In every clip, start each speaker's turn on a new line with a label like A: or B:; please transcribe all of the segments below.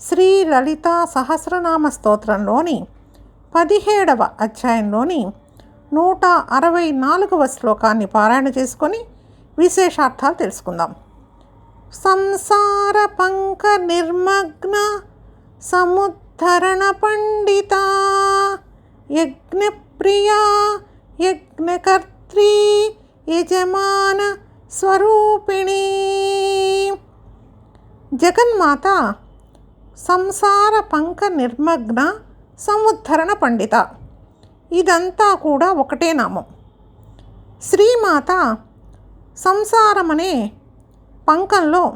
A: శ్రీ లలిత సహస్రనామ స్తోత్రంలోని పదిహేడవ అధ్యాయంలోని నూట అరవై నాలుగవ శ్లోకాన్ని పారాయణ చేసుకొని విశేషార్థాలు తెలుసుకుందాం. సంసార పంక నిర్మగ్న సముద్ధరణ పండిత యజ్ఞప్రియా యజ్ఞకర్త్రీ యజమాన స్వరూపిణి. జగన్మాత సంసార పంక నిర్మగ్న సంవత్సరణ పండిత. ఇదంతా కూడా ఒకటే నామం. శ్రీమాత సంసారం అనే పంకంలో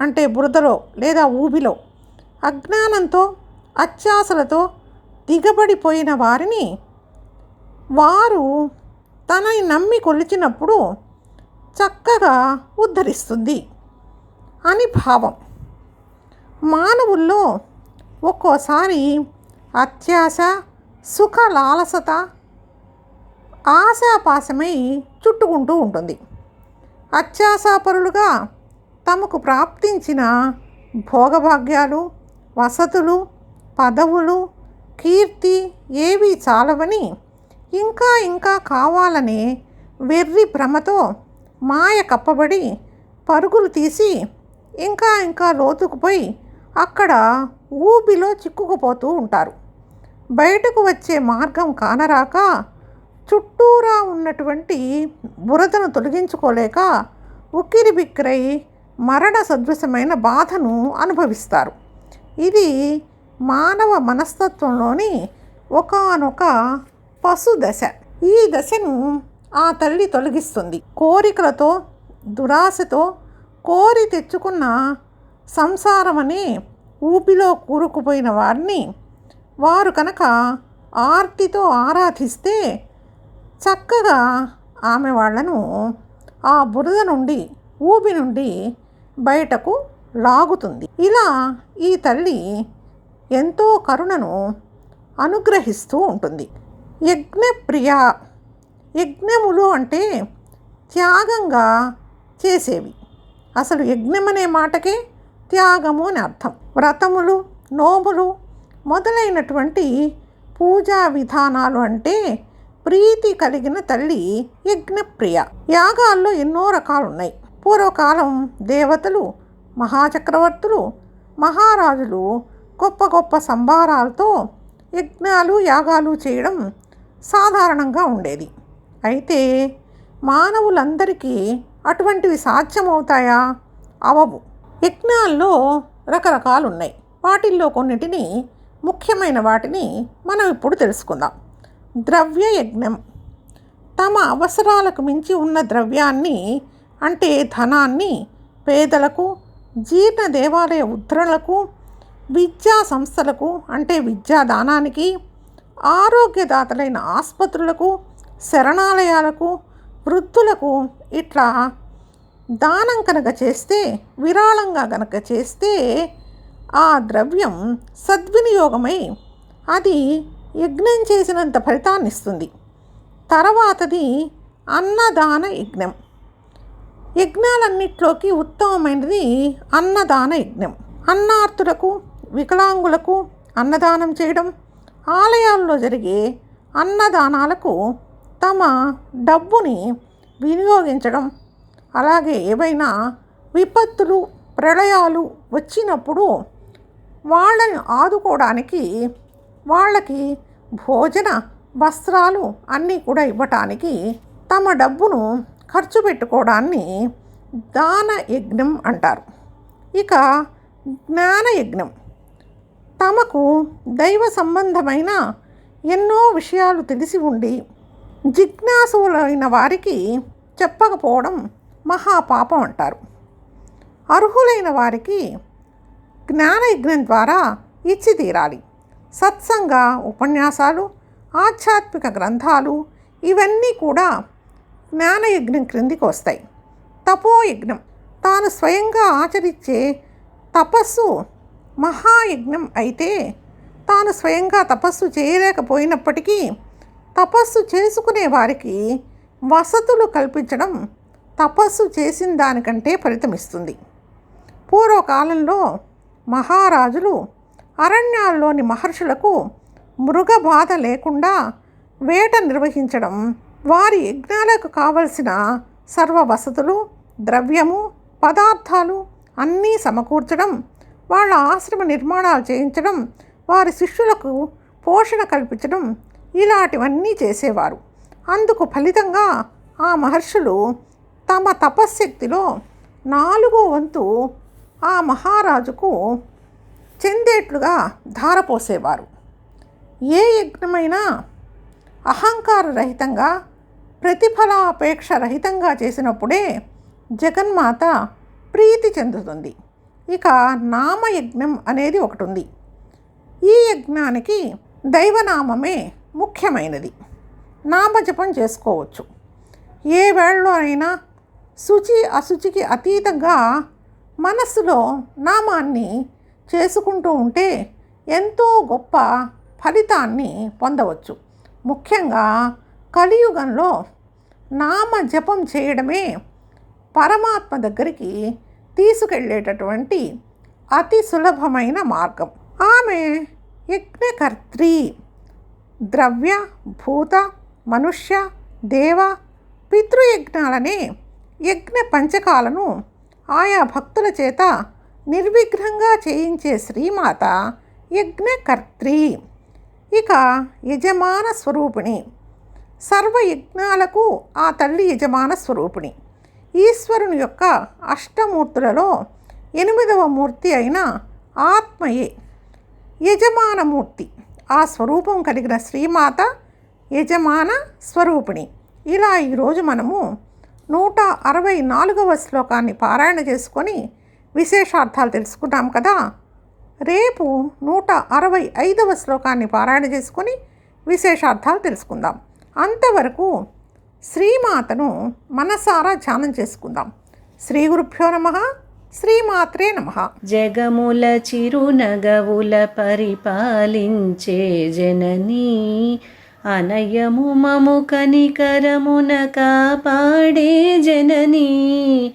A: అంటే బురదలో లేదా ఊబిలో అజ్ఞానంతో అత్యాసలతో దిగబడిపోయిన వారిని వారు తనని నమ్మి కొలిచినప్పుడు చక్కగా ఉద్ధరిస్తుంది అని భావం. మానవుల్లో ఒక్కోసారి అత్యాశ సుఖ లాలసత ఆశాపాశమై చుట్టుకుంటూ ఉంటుంది. అత్యాశాపరులుగా తమకు ప్రాప్తించిన భోగభాగ్యాలు వసతులు పదవులు కీర్తి ఏవి చాలవని ఇంకా ఇంకా కావాలనే వెర్రి భ్రమతో మాయ కప్పబడి పరుగులు తీసి ఇంకా ఇంకా లోతుకుపోయి అక్కడ ఊబిలో చిక్కుకుపోతూ ఉంటారు. బయటకు వచ్చే మార్గం కానరాక చుట్టూరా ఉన్నటువంటి బురదను తొలగించుకోలేక ఉక్కిరి బిక్కిరై మరణ సదృశమైన బాధను అనుభవిస్తారు. ఇది మానవ మనస్తత్వంలోని ఒకానొక పశు దశ. ఈ దశను ఆ తల్లి తొలగిస్తుంది. కోరికలతో దురాశతో కోరి తెచ్చుకున్న సంసారమనే ఊపిలో కూరుకుపోయిన వారిని వారు కనుక ఆర్తితో ఆరాధిస్తే చక్కగా ఆమె వాళ్ళను ఆ బురద నుండి ఊబి నుండి బయటకు లాగుతుంది. ఇలా ఈ తల్లి ఎంతో కరుణను అనుగ్రహిస్తూ ఉంటుంది. యజ్ఞప్రియ యజ్ఞములు అంటే త్యాగంగా చేసేవి. అసలు యజ్ఞం అనే మాటకే త్యాగము అని అర్థం. వ్రతములు నోములు మొదలైనటువంటి పూజా విధానాలు అంటే ప్రీతి కలిగిన తల్లి యజ్ఞప్రియ. యాగాల్లో ఎన్నో రకాలు ఉన్నాయి పూర్వకాలం దేవతలు మహాచక్రవర్తులు మహారాజులు గొప్ప గొప్ప సంభారాలతో యజ్ఞాలు యాగాలు చేయడం సాధారణంగా ఉండేది. అయితే మానవులందరికీ అటువంటివి సాధ్యమవుతాయా? అవవు. యజ్ఞాల్లో రకరకాలు ఉన్నాయి వాటిల్లో కొన్నిటిని ముఖ్యమైన వాటిని మనం ఇప్పుడు తెలుసుకుందాం. ద్రవ్య యజ్ఞం తమ అవసరాలకు మించి ఉన్న ద్రవ్యాన్ని అంటే ధనాన్ని పేదలకు జీర్ణ దేవాలయ ఉద్ధరణలకు విద్యా సంస్థలకు అంటే విద్యాదానానికి ఆరోగ్యదాతలైన ఆసుపత్రులకు శరణాలయాలకు వృద్ధులకు ఇట్లా దానం కనుక చేస్తే విరాళంగా కనుక చేస్తే ఆ ద్రవ్యం సద్వినియోగమై అది యజ్ఞం చేసినంత ఫలితాన్ని ఇస్తుంది తర్వాతది అన్నదాన యజ్ఞం. యజ్ఞాలన్నిట్లోకి ఉత్తమమైనది అన్నదాన యజ్ఞం. అన్నార్థులకు వికలాంగులకు అన్నదానం చేయడం ఆలయాల్లో జరిగే అన్నదానాలకు తమ డబ్బుని వినియోగించడం అలాగే ఏవైనా విపత్తులు ప్రళయాలు వచ్చినప్పుడు వాళ్ళని ఆదుకోవడానికి వాళ్ళకి భోజన వస్త్రాలు అన్నీ కూడా ఇవ్వటానికి తమ డబ్బును ఖర్చు పెట్టుకోవడాన్ని దాన యజ్ఞం అంటారు. ఇక జ్ఞాన యజ్ఞం. తమకు దైవ సంబంధమైన ఎన్నో విషయాలు తెలిసి ఉండి జిజ్ఞాసులైన వారికి చెప్పకపోవడం మహాపాపం అంటారు. అర్హులైన వారికి జ్ఞానయజ్ఞం ద్వారా ఇచ్చి తీరాలి. సత్సంగ ఉపన్యాసాలు ఆధ్యాత్మిక గ్రంథాలు ఇవన్నీ కూడా జ్ఞానయజ్ఞం క్రిందికి వస్తాయి. తపోయజ్ఞం తాను స్వయంగా ఆచరించే తపస్సు మహాయజ్ఞం అయితే తాను స్వయంగా తపస్సు చేయలేకపోయినప్పటికీ తపస్సు చేసుకునే వారికి వసతులు కల్పించడం తపస్సు చేసిన దానికంటే ఫలితమిస్తుంది పూర్వకాలంలో మహారాజులు అరణ్యాల్లోని మహర్షులకు మృగ బాధ లేకుండా వేట నిర్వహించడం వారి యజ్ఞాలకు కావలసిన సర్వ వసతులు ద్రవ్యము పదార్థాలు అన్నీ సమకూర్చడం వాళ్ళ ఆశ్రమ నిర్మాణాలు చేయించడం వారి శిష్యులకు పోషణ కల్పించడం ఇలాంటివన్నీ చేసేవారు. అందుకు ఫలితంగా ఆ మహర్షులు తమ తపశ్శక్తిలో నాలుగో వంతు ఆ మహారాజుకు చెందేట్లుగా ధారపోసేవారు. ఏ యజ్ఞమైనా అహంకార రహితంగా ప్రతిఫలాపేక్ష రహితంగా చేసినప్పుడే జగన్మాత ప్రీతి చెందుతుంది. ఇక నామయజ్ఞం అనేది ఒకటి ఉంది ఈ యజ్ఞానికి దైవనామమే ముఖ్యమైనది. నామజపం చేసుకోవచ్చు. ఏ వేళలో అయినా శుచి అశుచికి అతీతంగా మనస్సులో నామాన్ని చేసుకుంటూ ఉంటే ఎంతో గొప్ప ఫలితాన్ని పొందవచ్చు. ముఖ్యంగా కలియుగంలో నామ జపం చేయడమే పరమాత్మ దగ్గరికి తీసుకెళ్ళేటటువంటి అతి సులభమైన మార్గం. ఆమె యజ్ఞకర్త్రి ద్రవ్య భూత మనుష్య దేవ పితృయజ్ఞాలనే యజ్ఞ పంచకాలను ఆయా భక్తుల చేత నిర్విఘ్నంగా చేయించే శ్రీమాత యజ్ఞకర్త్రి. ఇక యజమాన స్వరూపిణి. సర్వ యజ్ఞాలకు ఆ తల్లి యజమాన స్వరూపిణి. ఈశ్వరుని యొక్క అష్టమూర్తులలో ఎనిమిదవ మూర్తి అయిన ఆత్మయే యజమానమూర్తి. ఆ స్వరూపం కలిగిన శ్రీమాత యజమాన స్వరూపిణి. ఇలా ఈరోజు మనము నూట అరవై నాలుగవ శ్లోకాన్ని పారాయణ చేసుకొని విశేషార్థాలు తెలుసుకున్నాం కదా. రేపు నూట అరవై ఐదవ శ్లోకాన్ని పారాయణ చేసుకొని విశేషార్థాలు తెలుసుకుందాం. అంతవరకు శ్రీమాతను మనసారా ధ్యానం చేసుకుందాం. శ్రీ గురుభ్యో నమ శ్రీమాత్రే నమ.
B: జగముల చిరునగవుల పరిపాలించే జననీ అనయము మము కనికరమున కాపాడే జననీ.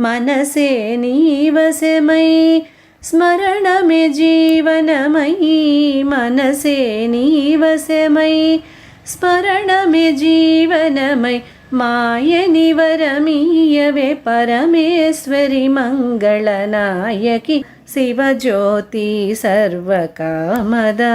B: మనసే నీవశమై స్మరణమే జీవనమయీ మనసే నీవశమై స్మరణమే జీవనమై. మాయని వరమీయవే పరమేశ్వరి మంగళనాయకి శివజ్యోతి సర్వకామదా.